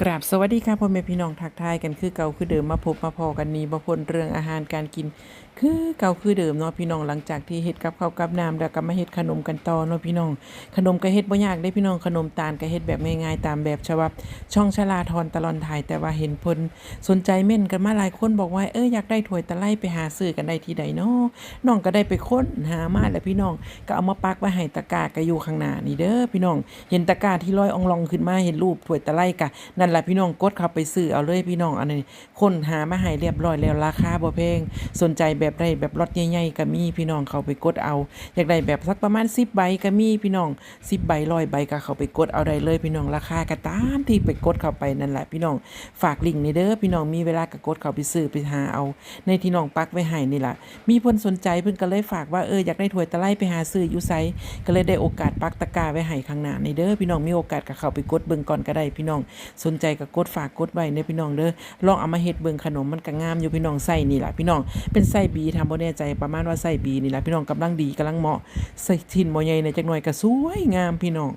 กราบสวัสดีค่ะพ่อแม่พี่น้องทักทายกันคือเก่าคือเดิมมาพบมาพอกันนี้บ่พ้นเรื่องอาหารการกิน คือเก่าคือเดิมเนาะพี่น้องหลังจากที่เฮ็ดกับข้าวกับน้ำแล้วก็มาเฮ็ดขนมกันต่อเนาะพี่น้อง ขนมก็เฮ็ดบ่ยากได้พี่น้องขนมตาลก็เฮ็ดแบบง่ายๆตามแบบฉบับ ช่องชลาทรตลอดถ่ายแต่ว่าเห็นพิ่นสนใจเม่นกันมาหลายคนบอกว่าเอ้ยอยากได้ถ้วยตะไลไปหาซื้อกันได้ที่ใดเนาะน้องก็ได้ไปค้นหามาแล้วพี่น้องก็เอามาปักไว้ให้ตะกร้าก็อยู่ข้างหน้านี่เด้อพี่น้อง เห็นตะกร้าที่ลอยอองลองขึ้นมาเห็นรูปถ้วยตะไลกะนั่นแหละพี่น้องกดเข้าไปซื้อเอาเลยพี่น้องอันนี้คนหามาให้เรียบร้อยแล้วราคาบ่แพงสนใจแบบได้แบบรถใหญ่ๆก็มีพี่น้องเข้าไปกดเอา อยากได้แบบสักประมาณ10ใบก็มีพี่น้อง10ใบ100ใบก็เข้าไปกดเอาได้เลยพี่น้องราคาก็ตามที่ไปกดเข้าไปนั่นแหละพี่น้องฝากลิงก์นี่เด้อพี่น้องมีเวลาก็กดเข้าไปซื้อไปหาเอา ในที่น้องปักไว้ให้นี่ล่ะมีเพิ่นสนใจเพิ่นก็เลยฝากว่าเอออยากได้ถวยตะไลไปหาซื้ออยู่ไสก็เลยได้โอกาสปักตะกร้าไว้ให้ข้างหน้าในเด้อพี่น้องมีโอกาสก็เข้าไปกดเบิ่งก่อนก็ได้พี่น้องสนใจก็กดฝากกดไว้เด้อพี่น้องเด้อลองเอามาเฮ็ดเบิ่งขนมมันก็งามอยู่พี่น้องไส้นี่แหละพี่น้องเป็นไส้บีทำบ่แน่ใจประมาณว่าไส้บีนี่แหละพี่น้องกำลังดีกำลังเหมาะใส่ทินบ่ใหญ่ในจักหน่อยก็สวยงามพี่น้อง